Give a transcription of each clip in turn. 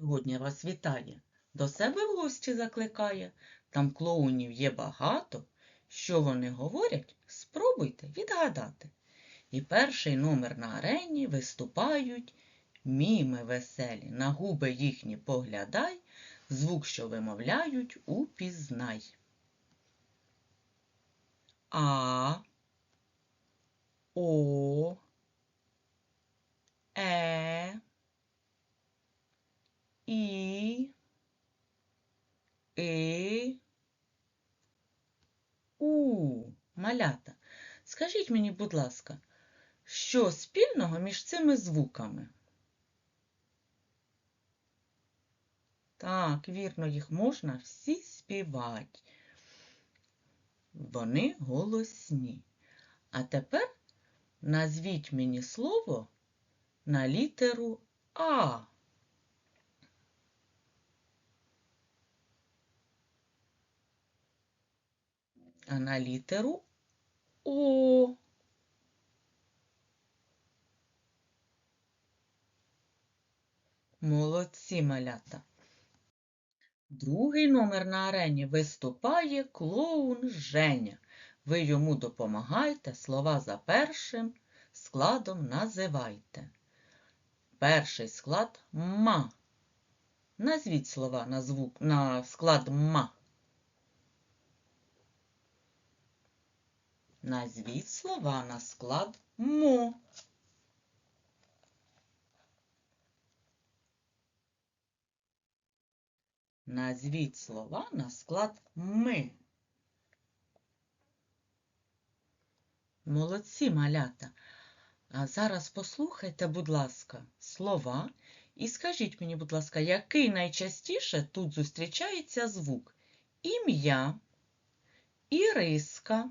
сьогодні вас вітає, до себе в гості закликає. Там клоунів є багато. Що вони говорять, спробуйте відгадати. І перший номер на арені виступають міми веселі, на губи їхні поглядай, звук, що вимовляють, упізнай. А, О, Е, І, И, У. Малята. Скажіть мені, будь ласка, що спільного між цими звуками? Так, вірно, їх можна всі співати. Вони голосні. А тепер назвіть мені слово на літеру А. А на літеру О. Молодці малята. Другий номер на арені виступає клоун Женя. Ви йому допомагайте, слова за першим складом називайте. Перший склад ма. Назвіть слова на звук на склад ма. Назвіть слова на склад мо. Назвіть слова на склад ми. Молодці малята. А зараз послухайте, будь ласка, слова і скажіть мені, будь ласка, який найчастіше тут зустрічається звук? Ім'я, Іриска,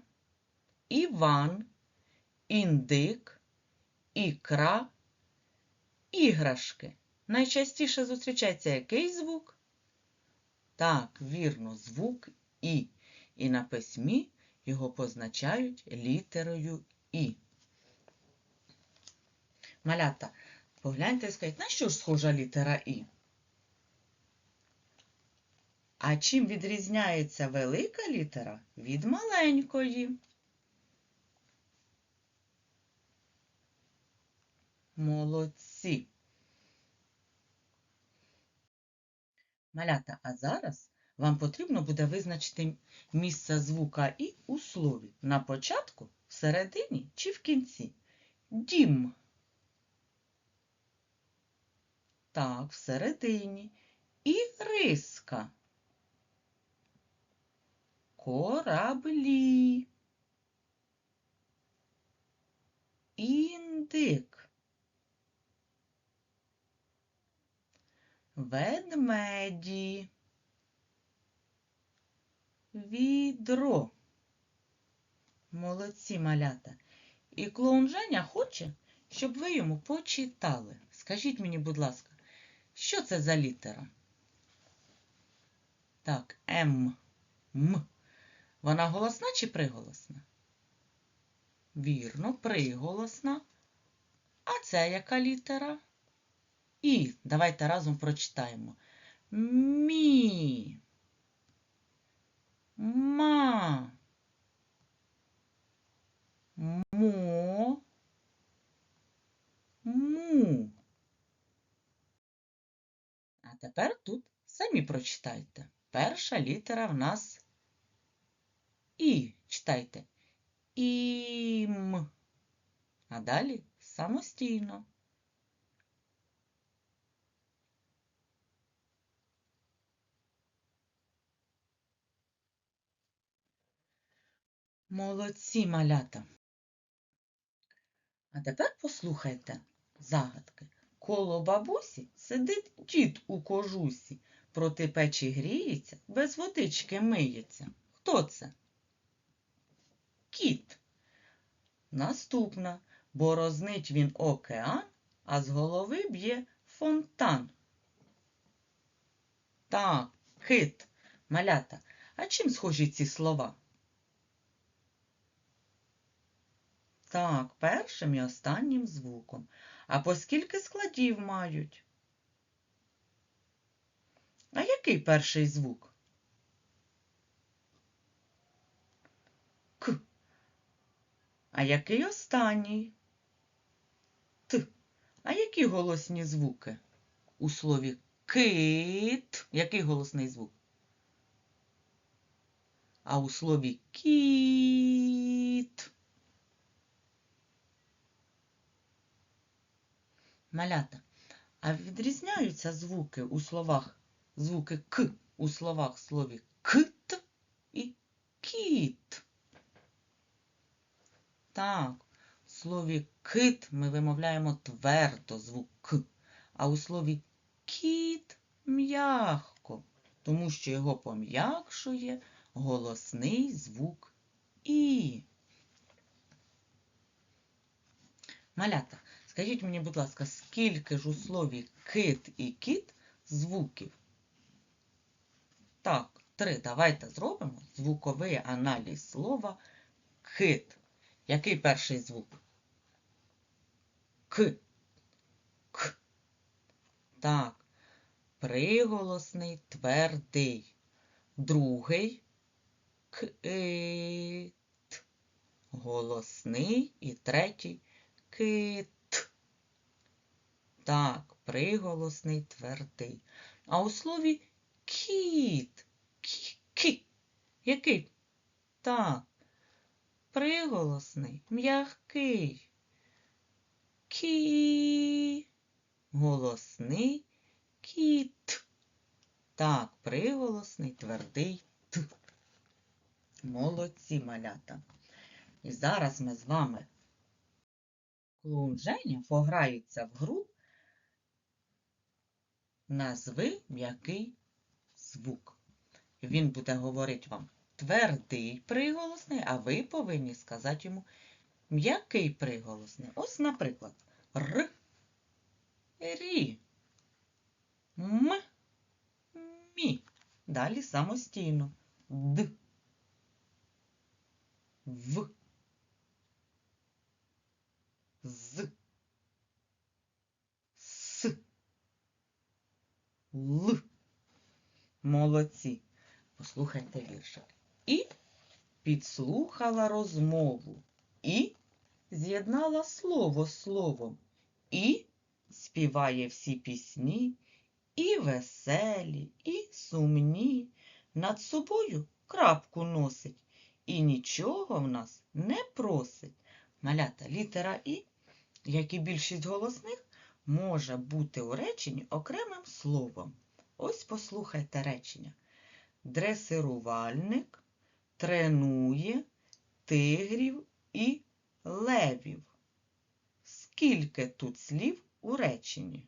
Іван, індик, ікра, іграшки. Найчастіше зустрічається який звук? Так, вірно, звук І. І на письмі його позначають літерою І. Малята, погляньте і скажіть, на що ж схожа літера І? А чим відрізняється велика літера від маленької? Молодці. Малята, а зараз вам потрібно буде визначити місце звука І у слові. На початку, всередині чи в кінці. Дім. Так, всередині. Іриска. Кораблі. Індик. Ведмеді. Відро. Молодці малята. І клоун Женя хоче, щоб ви йому почитали. Скажіть мені, будь ласка, що це за літера? Так, М. М. Вона голосна чи приголосна? Вірно, приголосна. А це яка літера? І. Давайте разом прочитаємо. Мі. Ма. Мо. Му. А тепер тут самі прочитайте. Перша літера в нас І. Читайте. Ім. А далі самостійно. Молодці малята. А тепер послухайте загадки. Коло бабусі сидить дід у кожусі, проти печі гріється, без водички миється. Хто це? Кіт. Наступна. Борознить він океан, а з голови б'є фонтан. Так, кит, малята. А чим схожі ці слова? Так, першим і останнім звуком. А по скільки складів мають? А який перший звук? К. А який останній? Т. А які голосні звуки? У слові кит. Який голосний звук? А у слові кіт. Малята. А відрізняються звуки у словах, звуки К у словах слові кит і кіт. Так, в слові кит ми вимовляємо твердо звук К, а у слові кіт м'ягко, тому що його пом'якшує голосний звук І. Малята, скажіть мені, будь ласка, скільки ж у слові кит і кіт звуків? Так, три. Давайте зробимо звуковий аналіз слова кит. Який перший звук? К. К. Так. Приголосний твердий. Другий кит. Голосний і третій кит. Так, приголосний твердий. А у слові кіт. Кі. Який? Так. Приголосний, м'який. Кі. Голосний кіт. Так, приголосний, твердий т. Молодці малята. І зараз ми з вами клоун Женя пограються в гру Назви м'який звук. Він буде говорити вам твердий приголосний, а ви повинні сказати йому м'який приголосний. Ось, наприклад, Р, Рі, М, Мі. Далі самостійно. Д, В, З, Л. Молодці. Послухайте віршик. І підслухала розмову, і з'єднала слово словом, і співає всі пісні, і веселі, і сумні, над собою крапку носить, і нічого в нас не просить. Малята літера І, як і більшість голосних, може бути у реченні окремим словом. Ось послухайте речення. Дресирувальник тренує тигрів і левів. Скільки тут слів у реченні?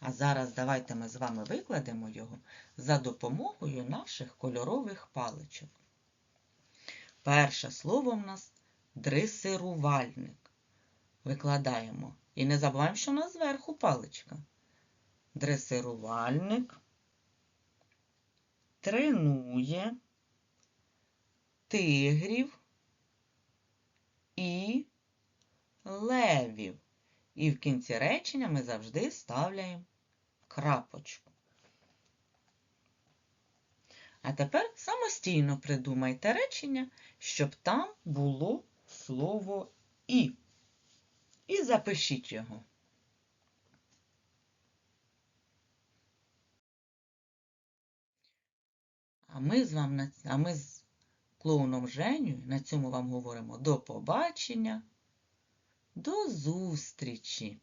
А зараз давайте ми з вами викладемо його за допомогою наших кольорових паличок. Перше слово в нас дресирувальник. Викладаємо. І не забуваємо, що у нас зверху паличка. Дресирувальник тренує тигрів і левів. І в кінці речення ми завжди ставляємо крапочку. А тепер самостійно придумайте речення, щоб там було слово І. І запишіть його. А ми з вами, а ми з клоуном Женю на цьому вам говоримо до побачення, до зустрічі!